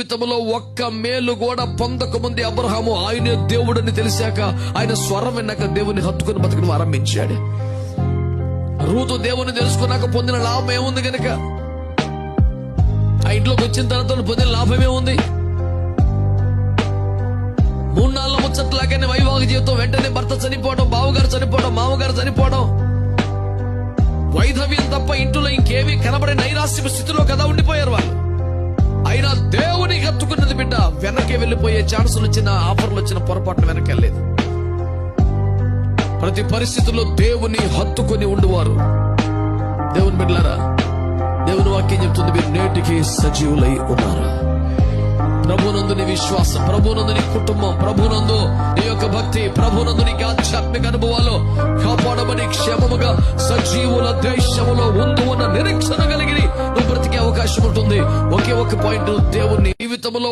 జీవితంలో ఒక్క మేలు కూడా పొందకముందే అబ్రహాము ఆయనే దేవుడని తెలిసాక ఆయన స్వరం విన్నాక దేవుని హత్తుకుని బతుకుని ఆరంభించాడు. రూతు దేవుని తెలుసుకున్నాక పొందిన లాభం ఏముంది కనుక ఆ ఇంట్లోకి వచ్చిన తర్వాత పొందిన లాభం ఏముంది? మూడు నాలుగు ముచ్చట్లాగానే వైవాహిక జీవితం వెంటనే భర్త చనిపోవడం బావగారు చనిపోవడం మామగారు చనిపోవడం. వైధవ్యం తప్ప ఇంట్లో ఇంకేమీ కనబడే నైరాశ్య స్థితిలో కదా ఉండిపోయారు వెనక్కి వెళ్ళిపోయే ఛాన్సులు వచ్చిన ఆఫర్లు వచ్చిన పొరపాటున వెనకెళ్ళలేదు ప్రతి పరిస్థితుల్లో దేవుని హత్తుకొని ఉండువారు. దేవుని బిడ్డలారా దేవుని వాక్యం చెప్తుంది మీరు నేటికి సజీవులై ఉన్నారు. ప్రభునందు నీ విశ్వాసం ప్రభునందు నీ కుటుంబం ప్రభునందు నీ యొక్క భక్తి ప్రభునందు నీకు ఆధ్యాత్మిక అనుభవాలు కాపాడమని క్షేమముగా సజీవుల దేశములో ఉందు ఉన్న నిరీక్షణ కలిగి నువ్వు బ్రతికే అవకాశం ఉంటుంది ఒకే ఒక పాయింట్ దేవుని జీవితంలో